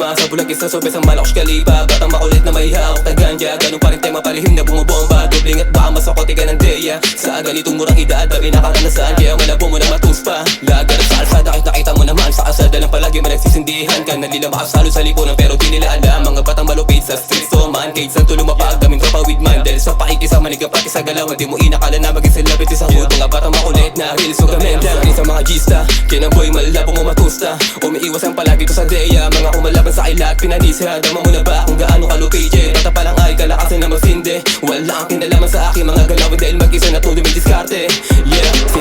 Kusma Sa bulang kisa sobes ang malakas kalipa Batang makulit na may hawak na ganja Ganun pa rin tema palihim na bumubomba. Dobling at baka masakote ka ng deya Sa ganitong murang edad Babi nakaranasan Kaya malabo mo na matuspa. Lagar sa alsada kahit nakita mo naman. Sa kalsada lang palagi man nagsisindihan ka. Nalila makasalo sa lipunan pero di nila alam. Mga batang malupit sa streets to man Kahit saan tulong mapag. Daming with man Dahil sa pakikisa maniga pati sa galaw Di mo inakala na maging celebrity sa hood. Mga batang makulit na real sugamenta Rin sa mga gista. Kinaboy malabo mo matusta. Umiiwas ang palagi to sa deya. Mga kumalaban sa kilat Pinanisa Dama mo na ba kung gaano kalupit yeah. Bata pa lang ay kalakasan na masinde Wala ang kinalaman sa akin mga galawin Dahil mag-isa na to dumidiskarte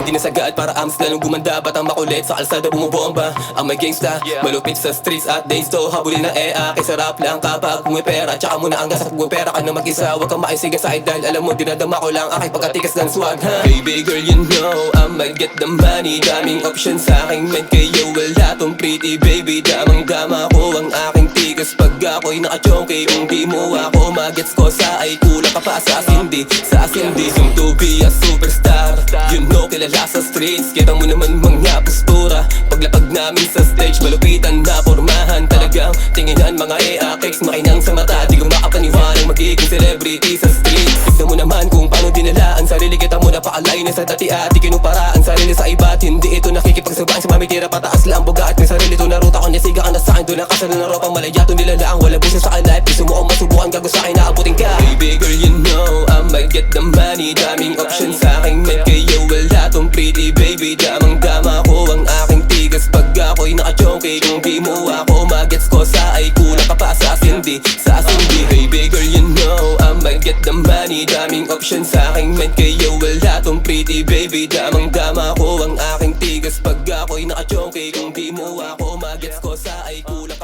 Yeah, hindi na sagad para ams lalong gumanda Batang makulit? Sa kalsada bumubomba Ang may gangsta Malupit sa streets at days to. Habulin ng EA Kay sarap lang kapag pumipera Tsaka muna ang gasa pumipera ka na mag-isa Huwag kang maisiga sa dahil alam mo dinadama ko lang Aking pagkatikas ng swag ha? Baby girl you know I might get the money. Daming options sa aking men Kayo wala tong pretty baby. Damang dama ko ang aking tigas. Pag ako'y nakachonke Kung di mo ako magets ko sa ay Kulang ka pa sa sindi Sa sindi Soon to kilala sa streets Kita mo naman mga postura. Paglapag namin sa stage Malupitan na pormahan. Talagang tinginan mga EAKX Makinang sa mata. Di ko makapaniwalang magiging celebrity sa streets. Tignan mo naman kung paano dinalaan Sarili. Kita mo napakalayo na sa dati at Di kinupara ang sarili sa iba at Hindi ito nakikipagsabaan sa mami Tira pataas lang buga at may sarili. To na ruta Kung nasiga ka na sa'kin Doon ang kasalo ng ropa Malayato nila lang Wala busa sa life Gusto mo kung masubukan Gago sa'kin Naabutin ka. Baby girl you know I might get the money. Daming baby Damang dama ko ang aking tigas Pag ako'y nakachonke Kung di mo ako magets ko sa ay Kulang ka pa sa sindi Sa sindi Baby girl you know I might get the money. Daming options sa aking met Kayo wala tong pretty baby. Damang dama ko ang aking tigas Pag ako'y nakachonke Kung di mo ako magets ko sa ay Kulang